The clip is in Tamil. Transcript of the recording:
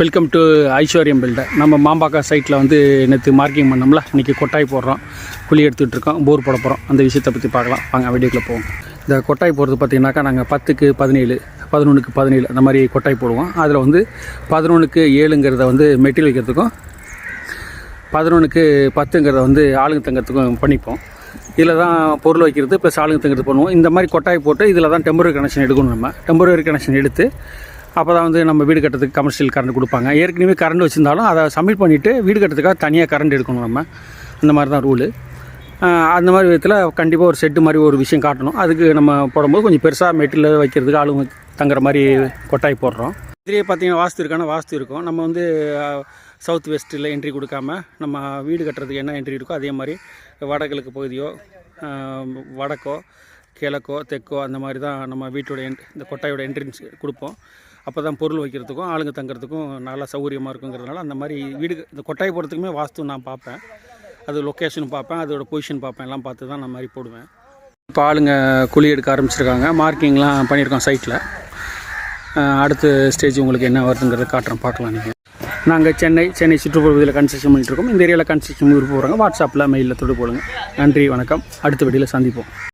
வெல்கம் டு ஐஸ்வர்யம் பில்டர் நம்ம மாம்பாக்கா சைட்டில் வந்து நேற்று மார்க்கிங் பண்ணோம்ல இன்றைக்கி கொட்டாய் போடுறோம். குழி எடுத்துகிட்டு இருக்கோம் போர் போட போகிறோம் அந்த விஷயத்தை பற்றி பார்க்கலாம். வாங்க வீடியோக்குள்ள போவோம். இந்த கொட்டாய் போடுறது பார்த்திங்கனாக்கா நாங்கள் பத்துக்கு பதினேழு பதினொன்றுக்கு பதினேழு அந்த மாதிரி கொட்டாய் போடுவோம். அதில் வந்து பதினொன்றுக்கு ஏழுங்கிறத வந்து மெட்டீரியல் வைக்கிறதுக்கும் பதினொன்றுக்கு பத்துங்கிறத வந்து ஆளுங்க தங்கிறதுக்கும் பண்ணிப்போம். இதில் தான் பொருள் வைக்கிறது ப்ளஸ் ஆளுங்க தங்கிறது பண்ணுவோம். இந்த மாதிரி கொட்டாய் போட்டு இதில் தான் டெம்பரரி கனெக்ஷன் எடுக்கணும் நம்ம. டெம்பரரி கனெக்ஷன் எடுத்து அப்போ தான் வந்து நம்ம வீடு கட்டுறதுக்கு கமர்ஷியல் கரண்ட் கொடுப்பாங்க. ஏற்கனவே கரண்ட் வச்சுருந்தாலும் அதை சப்மிட் பண்ணிவிட்டு வீடு கட்டுறதுக்காக தனியாக கரண்ட் எடுக்கணும் நம்ம. அந்த மாதிரி தான் ரூலு அந்த மாதிரி விதத்தில் கண்டிப்பாக ஒரு செட்டு மாதிரி ஒரு விஷயம் காட்டணும். அதுக்கு நம்ம போடும்போது கொஞ்சம் பெருசாக மெட்டீரியல் வைக்கிறதுக்கு ஆளுங்க தங்குற மாதிரி கொட்டாய் போடுறோம். இதுலேயே பார்த்தீங்கன்னா வாஸ்து இருக்கான? வாஸ்து இருக்கும். நம்ம வந்து சவுத் வெஸ்ட்டில் என்ட்ரி கொடுக்காம நம்ம வீடு கட்டுறதுக்கு என்ன என்ட்ரி இருக்கோ அதே மாதிரி வடகிழக்கு பகுதியோ வடக்கோ கிழக்கோ தெற்கோ அந்த மாதிரி தான் நம்ம வீட்டோட என் இந்த கொட்டாயோட என்ட்ரன்ஸ் கொடுப்போம். அப்போ தான் பொருள் வைக்கிறதுக்கும் ஆளுங்க தங்குறதுக்கும் நல்லா சௌகரியமாக இருக்குங்கிறதுனால அந்த மாதிரி வீடு இந்த கொட்டாய் போகிறதுக்குமே வாஸ்து நான் பார்ப்பேன். அது லொக்கேஷன் பார்ப்பேன் அதோட பொசிஷன் பார்ப்பேன். எல்லாம் பார்த்து தான் நான் மாதிரி போடுவேன். இப்போ ஆளுங்க குழி எடுக்க ஆரம்பிச்சிருக்காங்க. மார்க்கிங்லாம் பண்ணியிருக்கோம் சைட்டில் அடுத்த ஸ்டேஜ் உங்களுக்கு என்ன வருதுங்கிறத காட்டுறோம் பார்க்கலாம் நீங்கள் நாங்கள் சென்னை சென்னை சுற்றுப்புறத்தில் கன்ஸ்ட்ரக்ஷன் பண்ணிட்டு இருக்கோம். இந்த ஏரியாவில் கன்ஸ்ட்ரக்ஷன் விருப்பம் போகிறாங்க வாட்ஸ்அப்பில் மெயிலில் தொடு போடுங்க நன்றி வணக்கம். அடுத்த வீடியோவில் சந்திப்போம்.